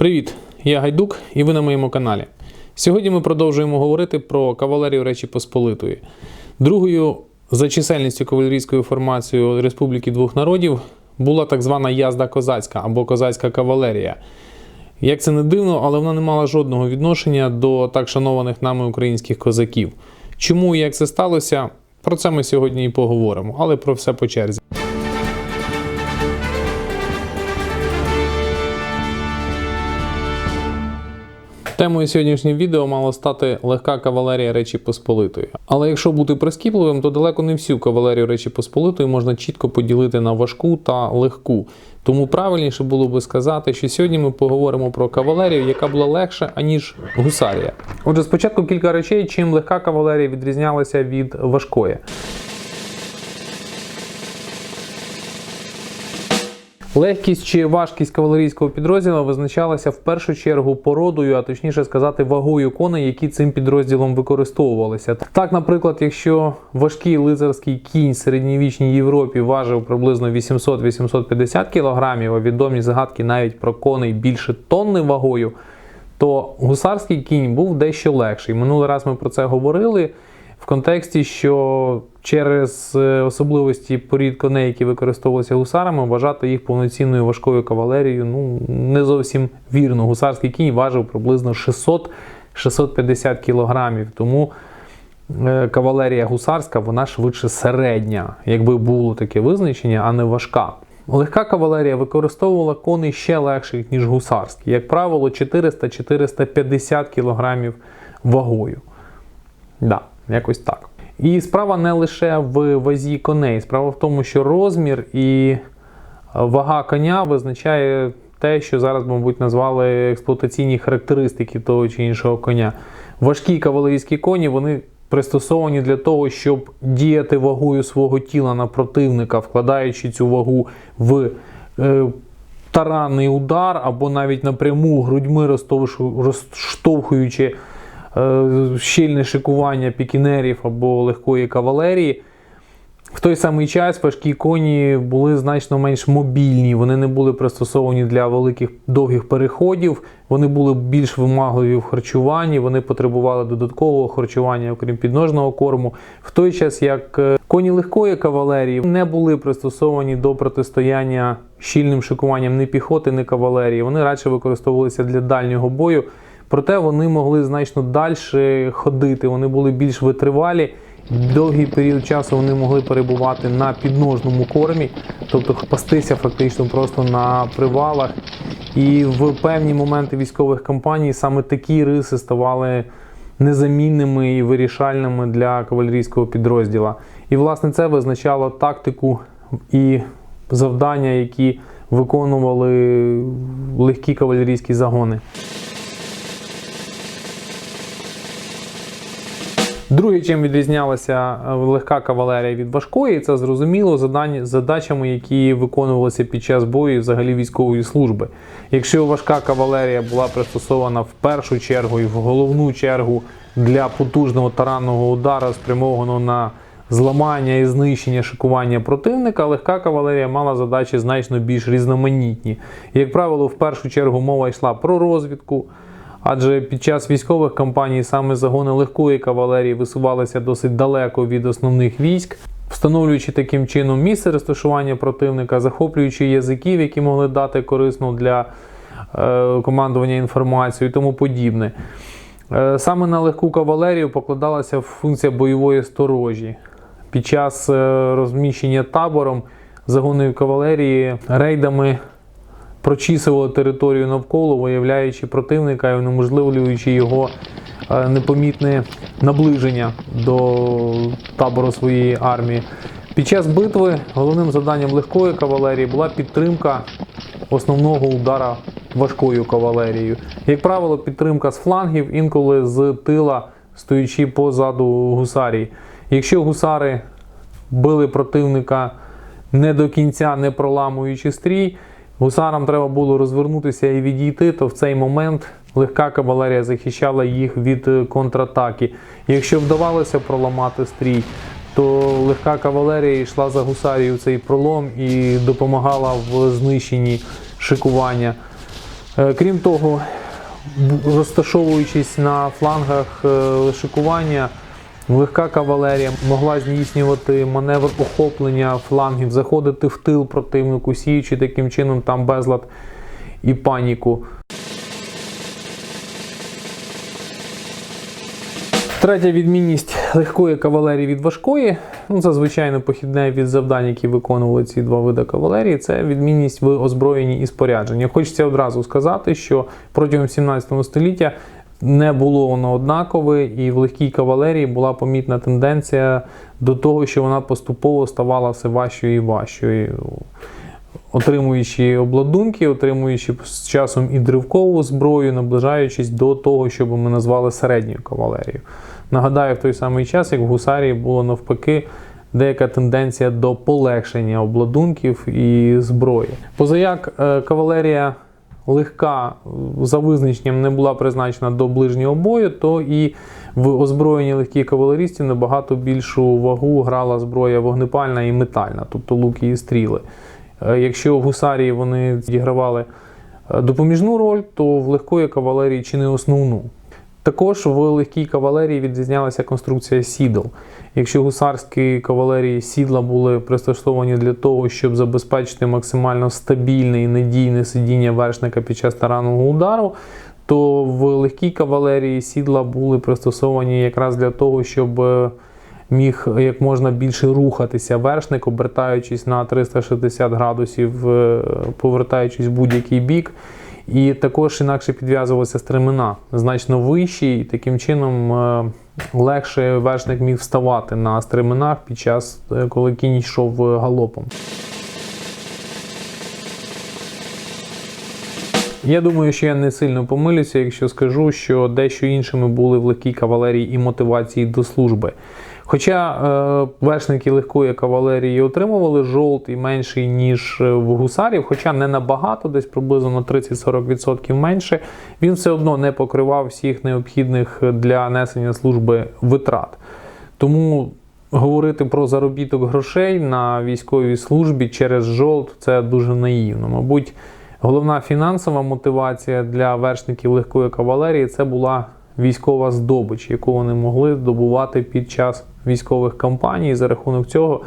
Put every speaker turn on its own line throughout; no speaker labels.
Привіт! Я Гайдук і ви на моєму каналі. Сьогодні ми продовжуємо говорити про кавалерію Речі Посполитої. Другою за чисельністю кавалерійською формацією Республіки Двох Народів була так звана язда козацька або козацька кавалерія. Як це не дивно, але вона не мала жодного відношення до так шанованих нами українських козаків. Чому і як це сталося? Про це ми сьогодні і поговоримо, але про все по черзі. Темою сьогоднішнього відео мало стати легка кавалерія Речі Посполитої. Але якщо бути прискіпливим, то далеко не всю кавалерію Речі Посполитої можна чітко поділити на важку та легку. Тому правильніше було би сказати, що сьогодні ми поговоримо про кавалерію, яка була легша, аніж гусарія. Отже, спочатку кілька речей, чим легка кавалерія відрізнялася від важкої. Легкість чи важкість кавалерійського підрозділу визначалася в першу чергу породою, а точніше сказати, вагою коней, які цим підрозділом використовувалися. Так, наприклад, якщо важкий лицарський кінь в середньовічній Європі важив приблизно 800-850 кг, а відомі згадки навіть про коней більше тонни вагою, то гусарський кінь був дещо легший. Минулий раз ми про це говорили контексті, що через е, особливості порід коней, які використовувалися гусарами, вважати їх повноцінною важкою кавалерією ну, не зовсім вірно. Гусарський кінь важив приблизно 600-650 кілограмів. Тому е, кавалерія гусарська вона швидше середня, якби було таке визначення, а не важка. Легка кавалерія використовувала коней ще легших, ніж гусарські. Як правило, 400-450 кілограмів вагою. Да, якось так. І справа не лише в вазі коней. Справа в тому, що розмір і вага коня визначає те, що зараз, мабуть, назвали експлуатаційні характеристики того чи іншого коня. Важкі кавалерійські коні вони пристосовані для того, щоб діяти вагою свого тіла на противника, вкладаючи цю вагу в е, таранний удар або навіть напряму грудьми розштовхуючи щільне шикування пікінерів або легкої кавалерії. В той самий час важкі коні були значно менш мобільні, вони не були пристосовані для великих довгих переходів, вони були більш вимагливі в харчуванні, вони потребували додаткового харчування, окрім підножного корму. В той час як е, коні легкої кавалерії не були пристосовані до протистояння щільним шикуванням ні піхоти, ні кавалерії. Вони радше використовувалися для дальнього бою. Проте вони могли значно далі ходити, вони були більш витривалі. Довгий період часу вони могли перебувати на підножному кормі, тобто пастися фактично просто на привалах. І в певні моменти військових кампаній саме такі риси ставали незамінними і вирішальними для кавалерійського підрозділа. І власне це визначало тактику і завдання, які виконували легкі кавалерійські загони. Друге, чим відрізнялася е, легка кавалерія від важкої, це зрозуміло задачами, які виконувалися під час бою взагалі військової служби. Якщо важка кавалерія була пристосована в першу чергу і в головну чергу для потужного таранного удару, спрямованого на зламання і знищення шикування противника, легка кавалерія мала задачі значно більш різноманітні. Як правило, в першу чергу мова йшла про розвідку. Адже під час військових кампаній саме загони легкої кавалерії висувалися досить далеко від основних військ, встановлюючи таким чином місце розташування противника, захоплюючи язиків, які могли дати корисну для е, командування інформацію і тому подібне. Е, Саме на легку кавалерію покладалася функція бойової сторожі. Під час е, розміщення табором загонів кавалерії рейдами прочісували територію навколо, виявляючи противника і унеможливлюючи його е, непомітне наближення до табору своєї армії. Під час битви головним завданням легкої кавалерії була підтримка основного удара важкою кавалерією. Як правило, підтримка з флангів, інколи з тила, стоячи позаду гусарії. Якщо гусари били противника не до кінця, не проламуючи стрій, гусарам треба було розвернутися і відійти, то в цей момент легка кавалерія захищала їх від е, контратаки. Якщо вдавалося проламати стрій, то легка кавалерія йшла за гусарію цей пролом і допомагала в знищенні шикування. Е, Крім того, розташовуючись на флангах е, шикування, легка кавалерія могла здійснювати маневр охоплення флангів, заходити в тил противнику, сіючи таким чином там безлад і паніку. Третя відмінність легкої кавалерії від важкої. Ну, це звичайно похідне від завдань, які виконували ці два види кавалерії. Це відмінність в озброєнні і спорядженні. Хочеться одразу сказати, що протягом 17 століття не було воно однакове, і в легкій кавалерії була помітна тенденція до того, що вона поступово ставала все важчою і важчою. Отримуючи обладунки, отримуючи з часом і древкову зброю, наближаючись до того, що ми назвали середньою кавалерією. Нагадаю, в той самий час, як в гусарії було навпаки деяка тенденція до полегшення обладунків і зброї. Позаяк е, кавалерія легка за визначенням не була призначена до ближнього бою, то і в озброєнні легкій кавалерістів набагато більшу вагу грала зброя вогнепальна і метальна, тобто луки і стріли. Е, Якщо в гусарії вони відігравали е, допоміжну роль, то в легкої кавалерії чи не основну. Також в легкій кавалерії відрізнялася конструкція сідл. Якщо в гусарській кавалерії сідла були пристосовані для того, щоб забезпечити максимально стабільне і надійне сидіння вершника під час таранного удару, то в легкій кавалерії сідла були пристосовані якраз для того, щоб е, міг як можна більше рухатися вершник, обертаючись на 360 градусів, е, повертаючись в будь-який бік. І також інакше підв'язувалися стремена значно вищі, і таким чином е, легше вершник міг вставати на стременах під час, е, коли кінь йшов е, галопом. Я думаю, що я не сильно помилюся, якщо скажу, що дещо іншими були в легкій кавалерії і мотивації до служби. Хоча е, вершники легкої кавалерії отримували жовтий менший, ніж е, в гусарів, хоча не набагато, десь приблизно на 30-40% менше, він все одно не покривав всіх необхідних для несення служби витрат. Тому говорити про заробіток грошей на військовій службі через жолт це дуже наївно. Мабуть, головна фінансова мотивація для вершників легкої кавалерії це була військова здобич, яку вони могли здобувати під час військових кампаній. За рахунок цього,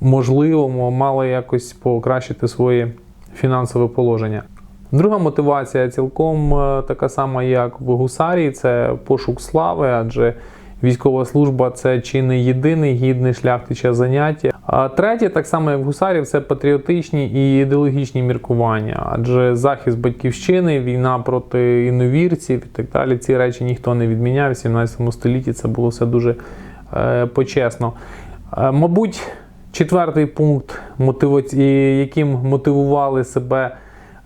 можливо, мали якось покращити своє фінансове положення. Друга мотивація цілком е, така сама, як в гусарії, це пошук слави, адже військова служба це чи не єдиний гідний шляхтича заняття. А третє, так само як в гусарів, це патріотичні і ідеологічні міркування, адже захист батьківщини, війна проти іновірців і так далі. Ці речі ніхто не відміняв. В 17 столітті це було все дуже почесно. Е, мабуть, четвертий пункт, яким мотивували себе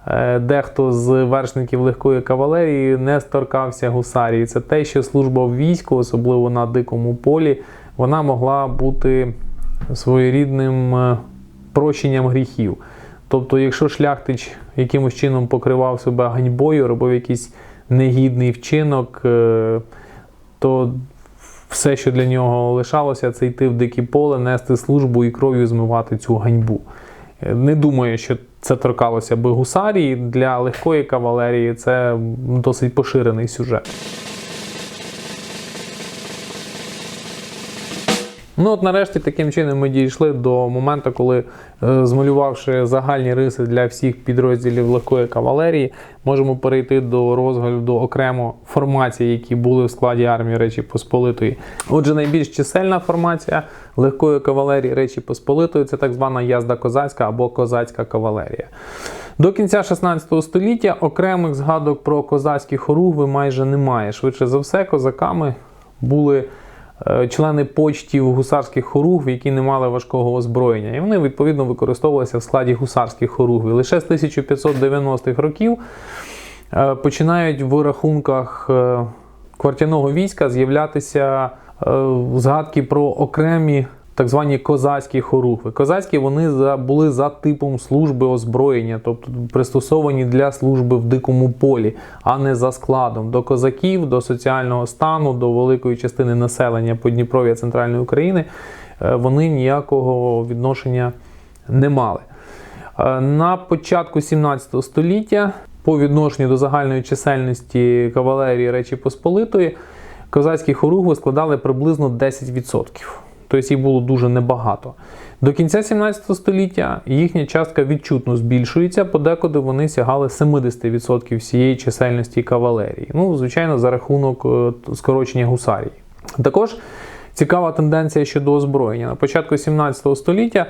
е, дехто з вершників легкої кавалерії, не сторкався гусарії. Це те, що служба в війську, особливо на дикому полі, вона могла бути своєрідним е, прощенням гріхів. Тобто, якщо шляхтич якимось чином покривав себе ганьбою, робив якийсь негідний вчинок, е, то все, що для нього лишалося, це йти в дикі поле, нести службу і кров'ю змивати цю ганьбу. Е, Не думаю, що це торкалося би гусарії. Для легкої кавалерії це досить поширений сюжет. Ну от нарешті таким чином ми дійшли до моменту, коли, е, змалювавши загальні риси для всіх підрозділів легкої кавалерії, можемо перейти до розгляду окремо формацій, які були в складі армії Речі Посполитої. Отже, найбільш чисельна формація легкої кавалерії Речі Посполитої це так звана язда козацька або козацька кавалерія. До кінця 16 століття окремих згадок про козацькі хоругви майже немає. Швидше за все, козаками були члени почтів гусарських хоругв, які не мали важкого озброєння. І вони відповідно використовувалися в складі гусарських хоругвів. Лише з 1590-х років е, починають в рахунках е, квартяного війська з'являтися е, згадки про окремі так звані козацькі хоругви. Козацькі вони за, були за типом служби озброєння, тобто пристосовані для служби в дикому полі, а не за складом. До козаків, до соціального стану, до великої частини населення Подніпров'я Центральної України е, вони ніякого відношення не мали. Е, На початку 17 століття по відношенню до загальної чисельності кавалерії Речі Посполитої козацькі хоругви складали приблизно 10%. Тобто їх було дуже небагато. До кінця 17 століття їхня частка відчутно збільшується, подекуди вони сягали 70% всієї чисельності кавалерії. Ну, звичайно, за рахунок е, скорочення гусарії. Також цікава тенденція щодо озброєння. На початку 17 століття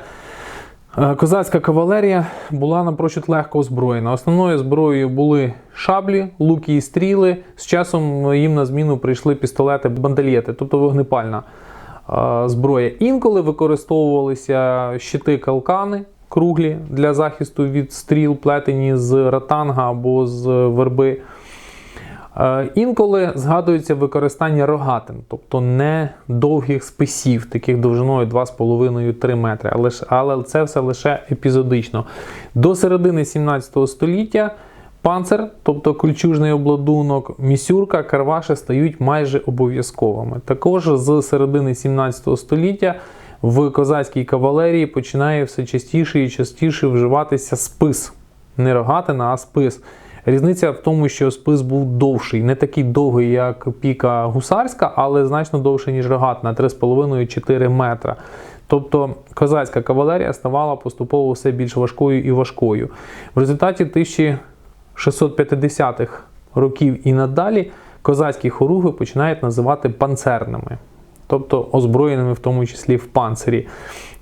е, козацька кавалерія була напрочуд легко озброєна. Основною зброєю були шаблі, луки і стріли. З часом їм на зміну прийшли пістолети, бандельєти, тобто вогнепальна зброя. Інколи використовувалися щити калкани. Круглі для захисту від стріл, плетені з ратанга або з верби. Е, Інколи згадується використання рогатин, тобто не довгих списів, таких довжиною 2,5-3 метри. Але, але це все лише епізодично. До середини 17 століття панцир, тобто кольчужний обладунок, місюрка, карваші стають майже обов'язковими. Також з середини 17 століття в козацькій кавалерії починає все частіше і частіше вживатися спис. Не рогатина, а спис. Різниця в тому, що спис був довший, не такий довгий, як піка гусарська, але значно довший, ніж рогатна 3,5-4 метра. Тобто козацька кавалерія ставала поступово все більш важкою і важкою. В результаті 1650-х років і надалі козацькі хоруги починають називати панцерними, тобто озброєними в тому числі в панцирі.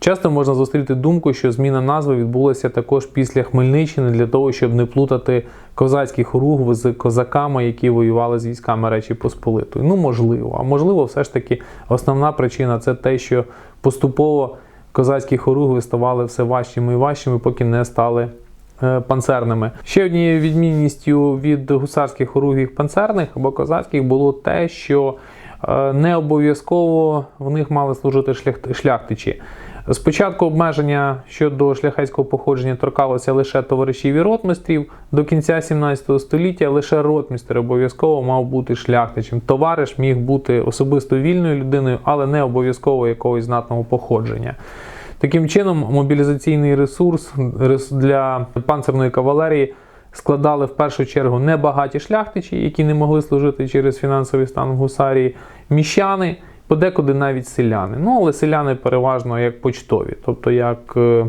Часто можна зустріти думку, що зміна назви відбулася також після Хмельниччини для того, щоб не плутати козацькі хоругви з козаками, які воювали з військами Речі Посполитої. Ну, можливо. А можливо, все ж таки основна причина це те, що поступово козацькі хоругви ставали все важчими і важчими, поки не стали панцерними. Ще однією відмінністю від гусарських хоругвів панцерних або козацьких було те, що е, не обов'язково в них мали служити шляхти- шляхтичі. Спочатку обмеження щодо шляхетського походження торкалося лише товаришів і ротмистрів. До кінця 17 століття лише ротмістер обов'язково мав бути шляхтичем. Товариш міг бути особисто вільною людиною, але не обов'язково якогось знатного походження. Таким чином, мобілізаційний ресурс рес- для панцерної кавалерії складали в першу чергу небагаті шляхтичі, які не могли служити через фінансовий стан в гусарії, міщани, подекуди навіть селяни. Ну, але селяни переважно як почтові, тобто як е,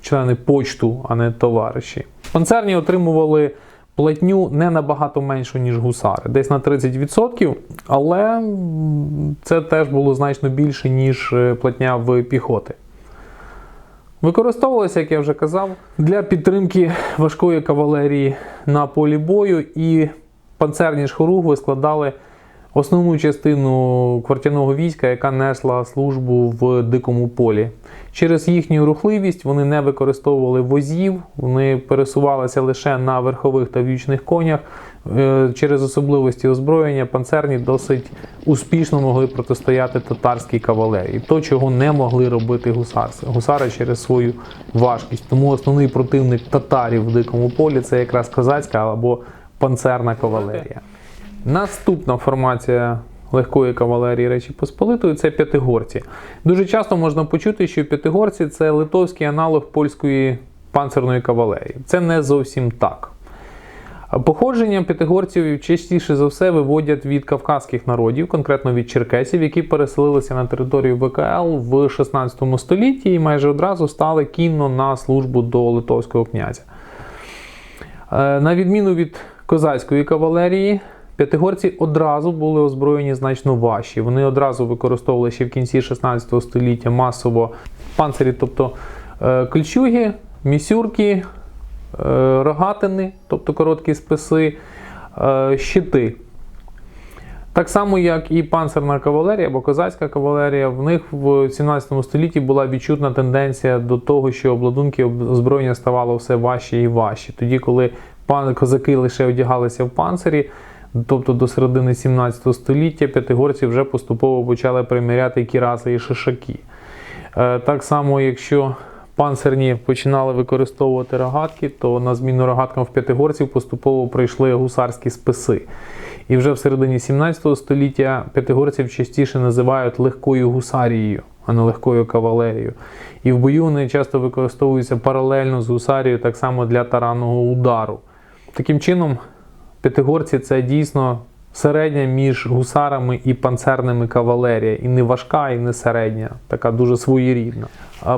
члени почту, а не товариші. Панцерні отримували платню не набагато меншу, ніж гусари, десь на 30%, але це теж було значно більше, ніж е, платня в піхоти. Використовувалося, як я вже казав, для підтримки важкої кавалерії на полі бою, і панцерні ж хоругви складали основну частину квартяного війська, яка несла службу в дикому полі. Через їхню рухливість вони не використовували возів, вони пересувалися лише на верхових та вічних конях. Е, Через особливості озброєння панцерні досить успішно могли протистояти татарській кавалерії, то чого не могли робити гусарці. гусари через свою важкість. Тому основний противник татарів в дикому полі це якраз козацька або панцерна кавалерія. Наступна формація легкої кавалерії Речі Посполитої це п'ятигорці. Дуже часто можна почути, що п'ятигорці це литовський аналог польської панцерної кавалерії. Це не зовсім так. Походження п'ятигорців частіше за все виводять від кавказьких народів, конкретно від черкесів, які переселилися на територію ВКЛ в 16 столітті і майже одразу стали кінно на службу до литовського князя. Е, На відміну від козацької кавалерії, п'ятигорці одразу були озброєні значно важчі. Вони одразу використовували ще в кінці 16 століття масово панцирі, тобто е, кольчуги, місюрки, рогатини, тобто короткі списи, е, щити. Так само, як і панцерна кавалерія або козацька кавалерія, в них в 17 столітті була відчутна тенденція до того, що обладунки озброєння ставало все важче і важче. Тоді, коли козаки лише одягалися в панцирі, тобто до середини 17 століття, п'ятигорці вже поступово почали приміряти кіраси і шишаки. Е, Так само, якщо панцирні починали використовувати рогатки, то на зміну рогаткам в п'ятигорців поступово прийшли гусарські списи. І вже в середині 17 століття п'ятигорців частіше називають легкою гусарією, а не легкою кавалерією. І в бою вони часто використовуються паралельно з гусарією, так само для таранного удару. таким чином, п'ятигорці це дійсно середня між гусарами і панцерними кавалерія. І не важка, і не середня, така дуже своєрідна.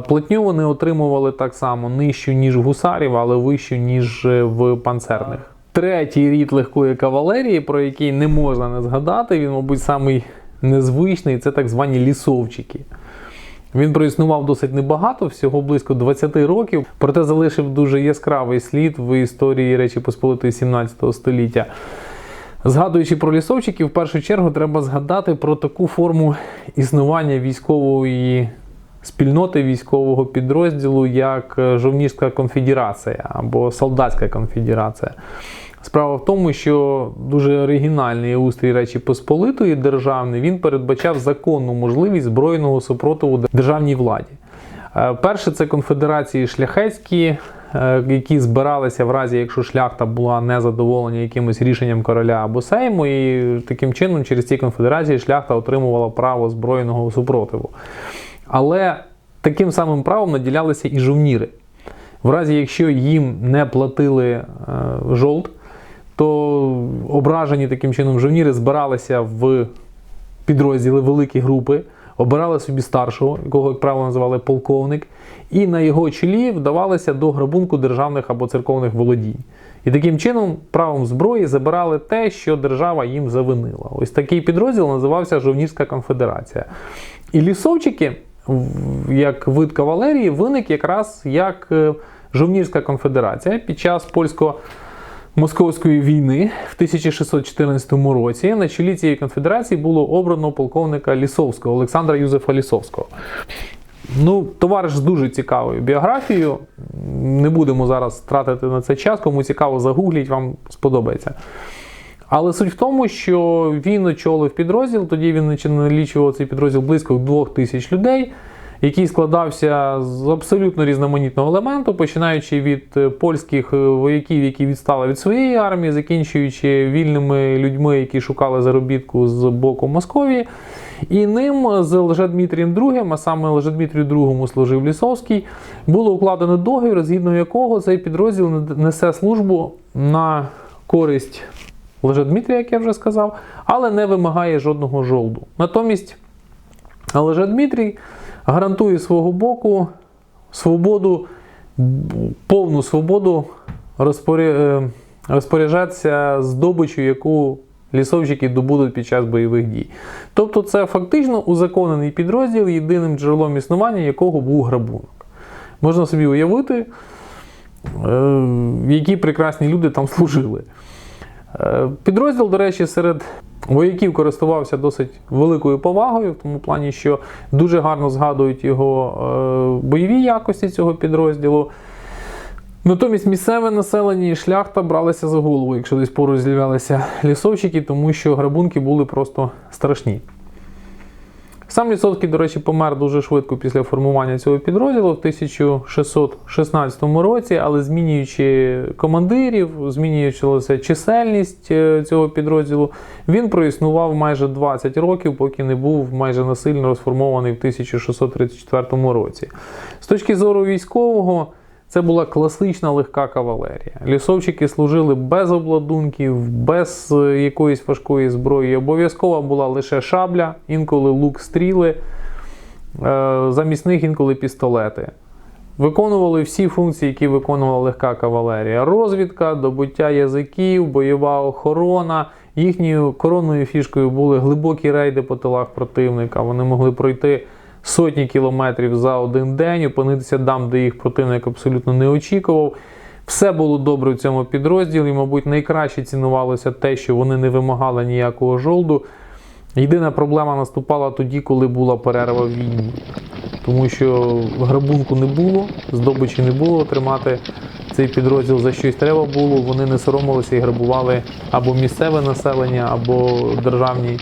Платню вони отримували так само нижчу, ніж гусарів, але вищу, ніж в панцерних. Третій рід легкої кавалерії, про який не можна не згадати, він, мабуть, самий незвичний це так звані лісовчики. Він проіснував досить небагато, всього близько 20 років, проте залишив дуже яскравий слід в історії Речі Посполитої 17 століття. Згадуючи про лісовчиків, в першу чергу треба згадати про таку форму існування військової спільноти військового підрозділу, як е, Жовніжська конфедерація або Солдатська конфедерація. Справа в тому, що дуже оригінальний устрій Речі Посполитої державний він передбачав законну можливість збройного супротиву державній владі. Е, Перше це конфедерації шляхетські, які збиралися в разі, якщо шляхта була незадоволена якимось рішенням короля або сейму, і таким чином через ці конфедерації шляхта отримувала право збройного супротиву. Але таким самим правом наділялися і жовніри. В разі, якщо їм не платили е, жолд, то ображені таким чином жовніри збиралися в підрозділи, великі групи, обирали собі старшого, якого, як правило, називали полковник, і на його чолі вдавалися до грабунку державних або церковних володінь. І таким чином правом зброї забирали те, що держава їм завинила. Ось такий підрозділ називався Жовнірська конфедерація. І лісовчики, як вид кавалерії, виник якраз як е, Жовнірська конфедерація під час польсько Московської війни в 1614 році на чолі цієї конфедерації було обрано полковника Лісовського Олександра Юзефа Лісовського. Ну, товариш з дуже цікавою біографією. Не будемо зараз тратити на це час. Кому цікаво, загугліть, вам сподобається. Але суть в тому, що він очолив підрозділ, тоді він налічував цей підрозділ близько двох тисяч людей, який складався з абсолютно різноманітного елементу, починаючи від е, польських е, вояків, які відстали від своєї армії, закінчуючи вільними людьми, які шукали заробітку з боку Московії. І ним з Лжедмитрієм II, а саме Лжедмитрію II служив Лісовський, було укладено договір, згідно якого цей підрозділ несе службу на користь Лжедмитрія, як я вже сказав, але не вимагає жодного жолду. Натомість Лжедмитрій гарантує свого боку свободу, повну свободу е, розпоряджатися здобичю, яку лісовчики добудуть під час бойових дій. Тобто це фактично узаконений підрозділ, єдиним джерелом існування якого був грабунок. Можна собі уявити, е, які прекрасні люди там служили. Е, Підрозділ, до речі, серед вояків користувався досить великою повагою, в тому плані, що дуже гарно згадують його е, бойові якості цього підрозділу. Натомість місцеве населення і шляхта бралися за голову, якщо десь поруч з'являлися лісовщики, тому що грабунки були просто страшні. Сам Лісовський, до речі, помер дуже швидко після формування цього підрозділу в 1616 році, але змінюючи командирів, змінюючи чисельність е, цього підрозділу, він проіснував майже 20 років, поки не був майже насильно розформований в 1634 році. З точки зору військового, це була класична легка кавалерія. Лісовчики служили без обладунків, без е, якоїсь важкої зброї. Обов'язкова була лише шабля, інколи лук стріли, е, замість них інколи пістолети. Виконували всі функції, які виконувала легка кавалерія: розвідка, добуття язиків, бойова охорона. Їхньою коронною фішкою були глибокі рейди по тилах противника. Вони могли пройти сотні кілометрів за один день, опинитися там, де їх противник абсолютно не очікував. Все було добре в цьому підрозділі. Мабуть, найкраще цінувалося те, що вони не вимагали ніякого жолду. Єдина проблема наступала тоді, коли була перерва в війні. Тому що грабунку не було, здобичі не було, тримати цей підрозділ за щось треба було. Вони не соромилися і грабували або місцеве населення, або державні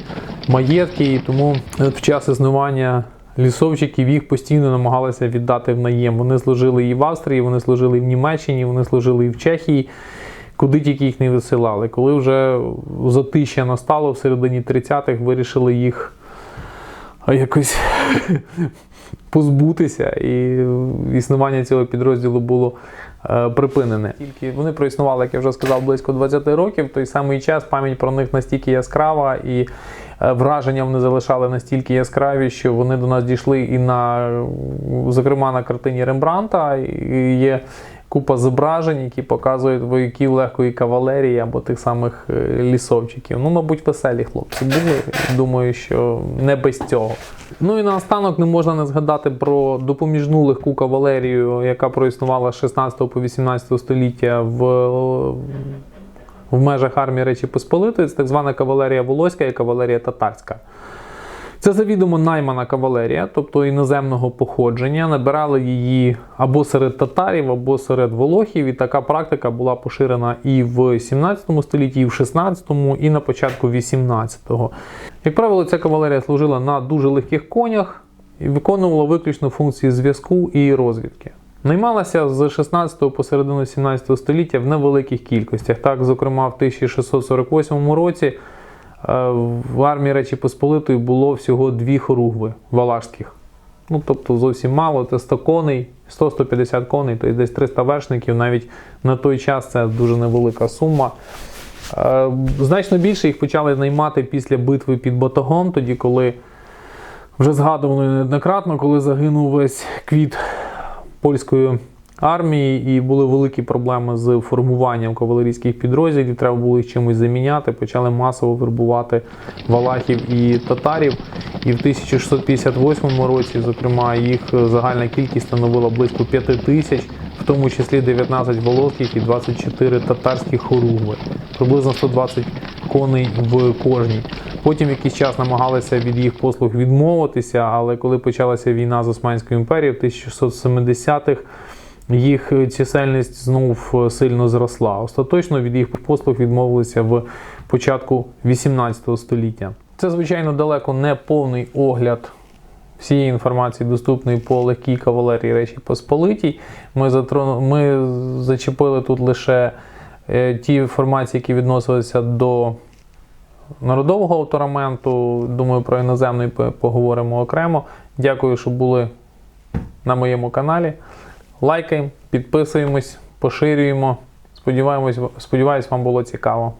маєтки. І тому в час існування лісовчиків їх постійно намагалися віддати в наєм. Вони служили і в Австрії, вони служили і в Німеччині, вони служили і в Чехії. Куди тільки їх не висилали. Коли вже затища настало в середині 30-х, вирішили їх якось позбутися, і існування цього підрозділу було е, припинене. Тільки вони проіснували, як я вже сказав, близько 20 років. Той самий час пам'ять про них настільки яскрава і е, враження вони залишали настільки яскраві, що вони до нас дійшли і на, зокрема, на картині Рембранта. Є купа зображень, які показують вояків легкої кавалерії або тих самих е, лісовчиків. Ну, мабуть, веселі хлопці були. Думаю, що не без цього. Ну і наостанок не можна не згадати про допоміжну легку кавалерію, яка проіснувала з 16 по 18 століття в, в межах армії Речі Посполитої. Це так звана кавалерія Волоська і кавалерія татарська. Це завідомо наймана кавалерія, тобто іноземного походження. Набирали її або серед татарів, або серед волохів. І така практика була поширена і в 17 столітті, і в 16-му, і на початку 18-го. Як правило, ця кавалерія служила на дуже легких конях і виконувала виключно функції зв'язку і розвідки. Наймалася з 16 по середину 17 століття в невеликих кількостях. Так, зокрема, в 1648 році е, в армії Речі Посполитої було всього дві хоругви валашських. Ну, тобто зовсім мало, це 100 коней, 100-150 коней, тобто десь 300 вершників. Навіть на той час це дуже невелика сума. Е, Значно більше їх почали наймати після битви під Батагом, тоді, коли вже згадували неоднократно, коли загинув весь квіт польської армії, і були великі проблеми з формуванням кавалерійських підрозділів. Треба було їх чимось заміняти. Почали масово вербувати валахів і татарів. І в 1658 році, зокрема, їх загальна кількість становила близько 5 тисяч, в тому числі 19 волоських і 24 татарських хоругви, приблизно 120 коней в кожній. Потім якийсь час намагалися від їх послуг відмовитися, але коли почалася війна з Османською імперією в 1670-х, їх чисельність знов сильно зросла. Остаточно від їх послуг відмовилися в початку 18 століття. Це, звичайно, далеко не повний огляд всієї інформації, доступної по легкій кавалерії Речі Посполитій. Ми, затрон... Ми зачепили тут лише е, ті інформації, які відносилися до народового автораменту. Думаю, про іноземний поговоримо окремо. Дякую, що були на моєму каналі. Лайкаємо, підписуємось, поширюємо. Сподіваємось, сподіваюсь, вам було цікаво.